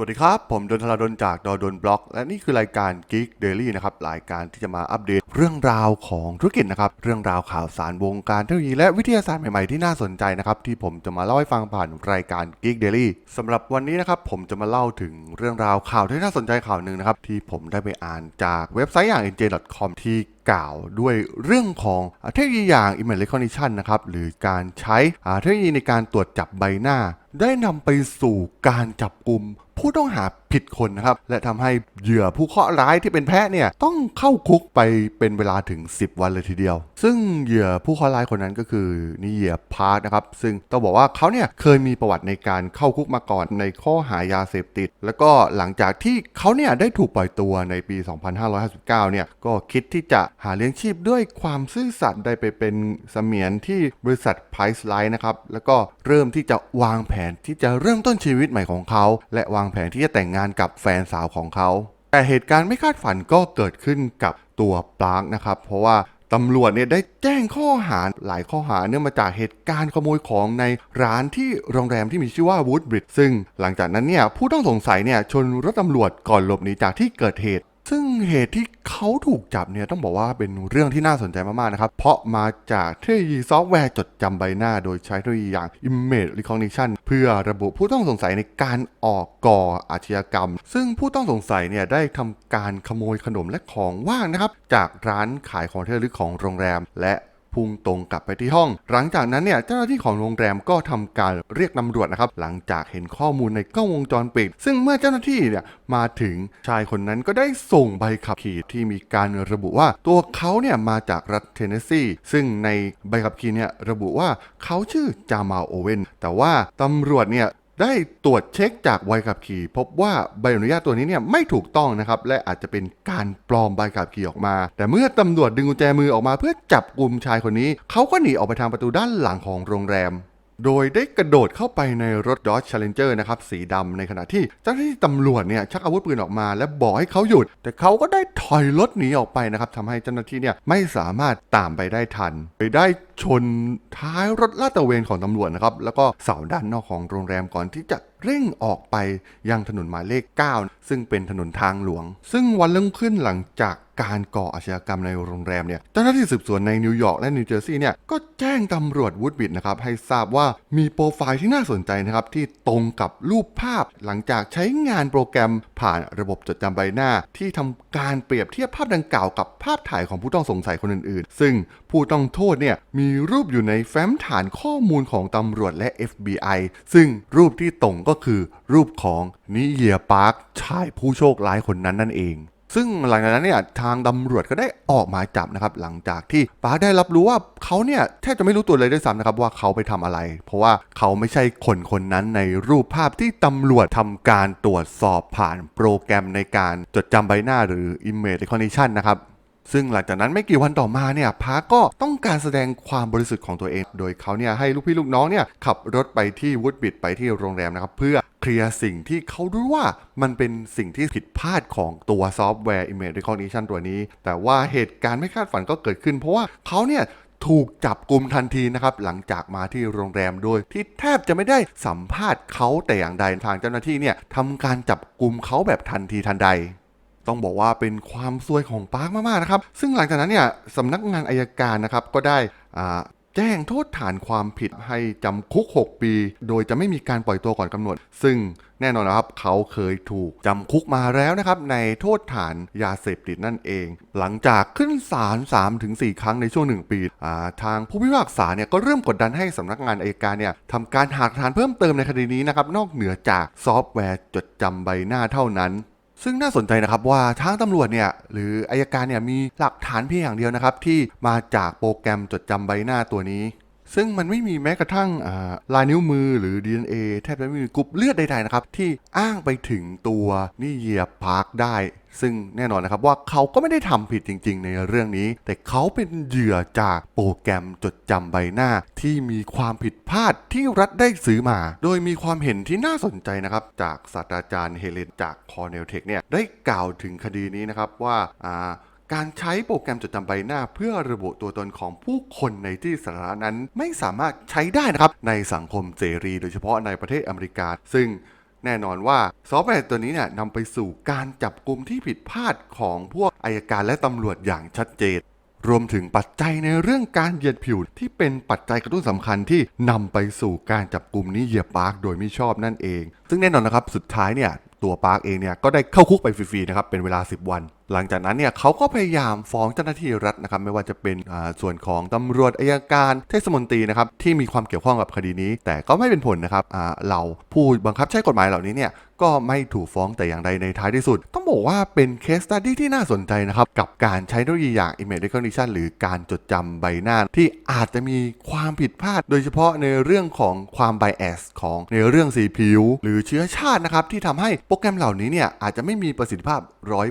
วัสดีครับ ผมดนทราดนจากดอดนบล็อก และนี่คือรายการ Geek Daily นะครับรายการที่จะมาอัปเดตเรื่องราวของธุรกิจนะครับ เรื่องราวข่าวสารวงการเทคโนโลยีและวิทยาศาสตร์ใหม่ๆที่น่าสนใจนะครับ ที่ผมจะมาเล่าให้ฟังผ่านรายการ Geek Daily สำหรับวันนี้นะครับ ผมจะมาเล่าถึงเรื่องราวข่าวที่น่าสนใจข่าวหนึ่งนะครับ ที่ผมได้ไปอ่านจากเว็บไซต์อย่าง nj.com ที่กล่าวด้วยเรื่องของเทคโนโลยีอย่าง image recognition นะครับหรือการใช้เทคโนโลยีในการตรวจจับใบหน้า ได้นำไปสู่การจับกลุ่ม ผู้ต้องหาผิดคนนะครับ และทำให้เหยื่อผู้เคราะห์ร้ายที่เป็นแพะเนี่ยต้องเข้าคุกไปเป็นเวลาถึง 10 วันเลยทีเดียว ซึ่งเหยื่อผู้เคราะห์ร้ายคนนั้นก็คือนี่เหยื่อพาร์ทนะครับ ซึ่งต้องบอกว่าเขาเนี่ยเคยมีประวัติในการเข้าคุกมาก่อนในข้อหายาเสพติด แล้วก็หลังจากที่เขาเนี่ยได้ถูกปล่อยตัวในปี 2559 เนี่ยก็คิดที่จะหาเลี้ยงชีพด้วยความซื่อสัตย์ได้ไปเป็นเสมียนที่บริษัท Price Line นะครับแล้วก็เริ่มที่จะวางแผนที่จะเริ่มต้นชีวิตใหม่ของเขา และวางแผนที่จะแต่งงานกับแฟนสาวของเขา แต่เหตุการณ์ไม่คาดฝันก็เกิดขึ้นกับตัวปลาร์กนะครับ เพราะว่าตำรวจเนี่ยได้แจ้งข้อหาหลายข้อหาเนื่องมาจากเหตุการณ์ขโมยของในร้านที่โรงแรมที่มีชื่อว่าวูดบริดซึ่งหลังจากนั้นเนี่ยผู้ต้องสงสัยเนี่ยชนรถตำรวจก่อนหลบหนีจากที่เกิดเหตุ ซึ่งเหตุที่เขาถูกจับเนี่ยต้องบอกว่าเป็นเรื่องที่น่าสนใจมากๆนะครับ เพราะมาจากเทคโนโลยีซอฟต์แวร์จดจำใบหน้า โดยใช้เทคโนโลยีอย่าง Image Recognition เพื่อระบุผู้ต้องสงสัยในการออกก่ออาชญากรรม ซึ่งผู้ต้องสงสัยเนี่ยได้ทำการขโมยขนมและของว่างนะครับ จากร้านขายของที่ระลึกของโรงแรม และ พุ่งตรงกลับไปที่ห้อง หลังจากนั้นเนี่ยเจ้าหน้าที่ของโรงแรมก็ทำการเรียกตำรวจนะครับหลังจากเห็นข้อมูลในกล้องวงจรปิด ซึ่งเมื่อเจ้าหน้าที่เนี่ยมาถึงชายคนนั้นก็ได้ส่งใบขับขี่ที่มีการระบุว่าตัวเขาเนี่ยมาจากรัฐเทนเนสซีซึ่งในใบขับขี่เนี่ยระบุว่าเขาชื่อจามาโอเวนแต่ว่าตำรวจเนี่ย ได้ตรวจเช็คจากใบขับขี่ พบว่าใบอนุญาตตัวนี้เนี่ยไม่ถูกต้องนะครับและอาจจะเป็นการปลอมใบขับขี่ออกมา แต่เมื่อตำรวจดึงกุญแจมือออกมาเพื่อจับกลุ่มชายคนนี้เขาก็หนีออกไปทางประตูด้านหลังของโรงแรมโดยได้กระโดดเข้าไปในรถ Dodge Challenger นะครับสีดำในขณะที่เจ้าหน้าที่ตำรวจเนี่ยชักอาวุธปืนออกมา และบอกให้เขาหยุด แต่เขาก็ได้ถอยรถหนีออกไปนะครับทำให้เจ้าหน้าที่เนี่ยไม่สามารถตามไปได้ทันโดยได้ ชนท้ายรถลาดตระเวนของตำรวจนะครับ แล้วก็เสาด้านนอกของโรงแรมก่อนที่จะเร่งออกไปยังถนนหมายเลข 9 ซึ่งเป็นถนนทางหลวง ซึ่งวันรุ่งขึ้นหลังจากการก่ออาชญากรรมในโรงแรมเนี่ย เจ้าหน้าที่สืบสวนในนิวยอร์กและนิวเจอร์ซีย์เนี่ย ก็แจ้งตำรวจวูดบิดนะครับ ให้ทราบว่ามีโปรไฟล์ที่น่าสนใจนะครับ ที่ตรงกับรูปภาพ หลังจากใช้งานโปรแกรมผ่านระบบจดจำใบหน้า ที่ทำการเปรียบเทียบภาพดังกล่าวกับภาพถ่ายของผู้ต้องสงสัยคนอื่น ๆ ซึ่งผู้ต้องโทษเนี่ยมีีรูปอยู่ในแฟ้มฐานข้อมูลของตำรวจและ FBI ซึ่งรูปที่ตรงก็คือรูปของนิเยียปาร์คชายผู้โชคร้ายคนนั้นนั่นเองซึ่งหลังจากนั้นเนี่ยทางตำรวจก็ได้ออกหมายจับนะครับ หลังจากที่ปาร์คได้รับรู้ว่าเขาเนี่ยแทบจะไม่รู้ตัวเลยด้วยซ้ำนะครับว่าเขาไปทำอะไร เพราะว่าเขาไม่ใช่คนคนนั้นในรูปภาพที่ตำรวจทำการตรวจสอบผ่านโปรแกรมในการจดจำใบหน้าหรือ Image Recognition นะครับ ซึ่งหลังจากนั้นไม่กี่วันต่อมาเนี่ยพาร์คก็ต้องการแสดงความบริสุทธิ์ของตัวเอง โดยเขาเนี่ยให้ลูกพี่ลูกน้องเนี่ยขับรถไปที่วูดบิดไปที่โรงแรมนะครับเพื่อเคลียร์สิ่งที่เขารู้ว่ามันเป็นสิ่งที่ผิดพลาดของตัวซอฟต์แวร์ Image Recognition ตัวนี้ แต่ว่าเหตุการณ์ไม่คาดฝันก็เกิดขึ้น เพราะว่าเขาเนี่ยถูกจับกลุ่มทันทีนะครับหลังจากมาที่โรงแรมโดย ที่แทบจะไม่ได้สัมภาษณ์เขาแต่อย่างใดทางเจ้าหน้าที่เนี่ยทำการจับกลุ่มเขาแบบทันทีทันใด ต้องบอกว่าเป็นความซวยของปาร์คมากๆนะครับ ซึ่งหลังจากนั้นเนี่ยสำนักงานอายการนะครับก็ได้แจ้งโทษฐานความผิดให้จำคุก 6 ปี โดยจะไม่มีการปล่อยตัวก่อนกำหนด ซึ่งแน่นอนนะครับเขาเคยถูกจำคุกมาแล้วนะครับในโทษฐานยาเสพติดนั่นเอง หลังจากขึ้นศาล3-4ครั้งในช่วง 1 ปีทางผู้พิพากษาเนี่ยก็เริ่มกดดันให้สำนักงานอายการเนี่ยทำการหาหลักฐานเพิ่มเติมในคดีนี้นะครับนอกเหนือจากซอฟต์แวร์จดจำใบหน้าเท่านั้น ซึ่งน่าสนใจนะครับว่าทางตำรวจเนี่ยหรืออายการเนี่ยมีหลักฐานเพียงอย่างเดียวนะครับที่มาจากโปรแกรมจดจำใบหน้าตัวนี้ ซึ่งมันไม่มีแม้กระทั่งลายนิ้วมือหรือ DNA แทบจะไม่มีกรุ๊ปเลือดใดๆนะครับ ที่อ้างไปถึงตัวนี่เยียพาร์คได้ ซึ่งแน่นอนนะครับว่าเขาก็ไม่ได้ทำผิดจริง ๆ ในเรื่องนี้ แต่เขาเป็นเหยื่อจากโปรแกรมจดจำใบหน้า ที่มีความผิดพลาดที่รัฐได้ซื้อมา โดยมีความเห็นที่น่าสนใจนะครับ จากศาสตราจารย์เฮเลนจากคอร์เนลเทคเนี่ยได้กล่าวถึงคดีนี้นะครับว่า การใช้โปรแกรมจดจำใบหน้า เพื่อระบุตัวตนของผู้คนในที่สาธารณะนั้นไม่สามารถใช้ได้นะครับ ในสังคมเสรี โดยเฉพาะในประเทศอเมริกา ซึ่งแน่นอนว่าซอฟต์แวร์ตัวนี้เนี่ยนำไปสู่การจับกลุ่มที่ผิดพลาดของพวกอายการและตำรวจอย่างชัดเจน รวมถึงปัจจัยในเรื่องการเหยียดผิวที่เป็นปัจจัยกระตุ้นสำคัญที่นำไปสู่การจับกลุ่มนี้เหยียบปาร์คโดยไม่ชอบนั่นเอง ซึ่งแน่นอนนะครับสุดท้ายเนี่ยตัวปาร์คเองเนี่ยก็ได้เข้าคุกไปฟรีๆนะครับเป็นเวลา 10 วัน หลังจากนั้นเนี่ยเขาก็พยายามฟ้องเจ้าหน้าที่รัฐนะครับไม่ว่าจะเป็นส่วนของตำรวจอายการเทศมนตรีนะครับที่มีความเกี่ยวข้องกับคดีนี้ แต่ก็ไม่เป็นผลนะครับเราผู้บังคับใช้กฎหมายเหล่านี้เนี่ยก็ไม่ถูกฟ้องแต่อย่างใดในท้ายที่สุด ต้องบอกว่าเป็นเคสตัดดี้ที่น่าสนใจนะครับ กับการใช้เทคโนโลยีอย่าง image recognition หรือการจดจำใบหน้า ที่อาจจะมีความผิดพลาด โดยเฉพาะในเรื่องของความ bias ของในเรื่องสีผิว หรือเชื้อชาตินะครับ ที่ทำให้โปรแกรมเหล่านี้เนี่ยอาจจะไม่มีประสิทธิภาพ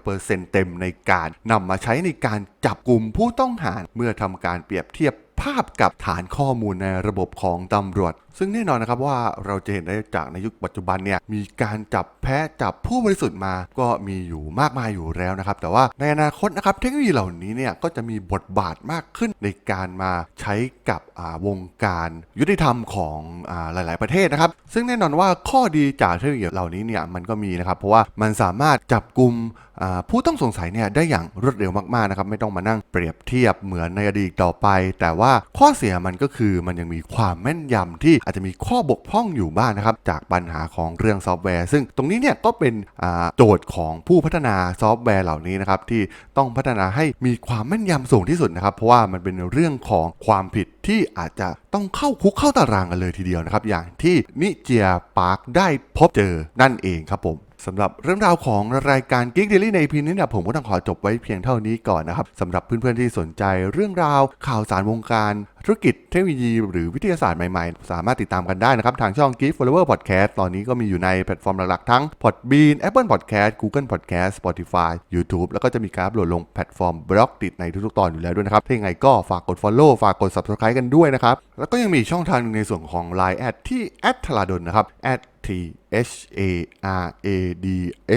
100%เต็มในการนำมาใช้ในการจับกลุ่มผู้ต้องหาเมื่อทำการเปรียบเทียบภาพกับฐานข้อมูลในระบบของตำรวจ ซึ่งแน่นอนนะครับว่าเราจะเห็นได้จากในยุคปัจจุบันเนี่ยมีการจับแพ้จับผู้บริสุทธิ์มา ก็มีอยู่มากมายอยู่แล้วนะครับ แต่ว่าในอนาคตนะครับเทคโนโลยีเหล่านี้เนี่ยก็จะมีบทบาทมากขึ้นในการมาใช้กับวงการยุติธรรมของอหลาย ๆ ประเทศนะครับ ซึ่งแน่นอนว่าข้อดีจากเทคโนโลยีเหล่านี้เนี่ยมันก็มีนะครับ เพราะว่ามันสามารถจับกลุ่มผู้ต้องสงสัยเนี่ยได้อย่างรวดเร็วมาก ๆ นะครับ ไม่ต้องมานั่งเปรียบเทียบเหมือนในอดีตต่อไป แต่ว่าข้อเสียมันก็คือมันยังมีความแม่นยำที่อาจจะมีข้อบกพร่องอยู่บ้างนะครับ จากปัญหาของเรื่องซอฟต์แวร์ ซึ่งตรงนี้เนี่ยก็เป็นโจทย์ของผู้พัฒนาซอฟต์แวร์เหล่านี้นะครับ ที่ต้องพัฒนาให้มีความแม่นยำสูงที่สุดนะครับ เพราะว่ามันเป็นเรื่องของความผิดที่อาจจะต้องเข้าคุกเข้าตารางกันเลยทีเดียวนะครับ อย่างที่นิเจียปาร์คได้พบเจอนั่นเองครับผมสำหรับเรื่องราวของรายการ Geek Daily ในพีนี้นี่ยผมก็ต้องขอจบไว้เพียงเท่านี้ก่อนนะครับสำหรับเพื่อนๆที่สนใจเรื่องราวข่าวสารวงการ ธุรกิจเทคโนโลยีหรือวิทยาศาสตร์ใหม่ๆ สามารถติดตามกันได้นะครับ ทางช่อง Geek Flower Podcast ตอนนี้ก็มีอยู่ในแพลตฟอร์มหลักๆ ทั้ง Podbean Apple Podcast Google Podcast Spotify YouTube แล้วก็จะมีการอัปโหลดลงแพลตฟอร์มบล็อกติดในทุกๆ ตอนอยู่แล้วด้วยนะครับ ถ้ายังไงก็ฝากกด Follow ฝากกด Subscribe กันด้วยนะครับ แล้วก็ยังมีช่องทางหนึงในส่วนของ Line แอดที่แอดทลาดนนะครับ T H A R A D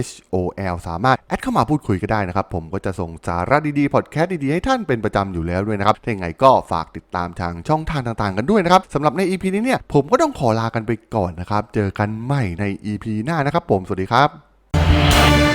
H O L สามารถแอดเข้ามาพูดคุยก็ได้นะครับ ผมก็จะส่งสาระดีๆพอดแคสต์ดีๆให้ท่านเป็นประจำอยู่แล้วด้วยนะครับถ้าอย่างไงก็ฝากติดตามทางช่องทางต่างๆ กันด้วยนะครับสำหรับใน EP นี้เนี่ยผมก็ต้องขอลากันไปก่อนนะครับ เจอกันใหม่ใน EP หน้านะครับผม สวัสดีครับ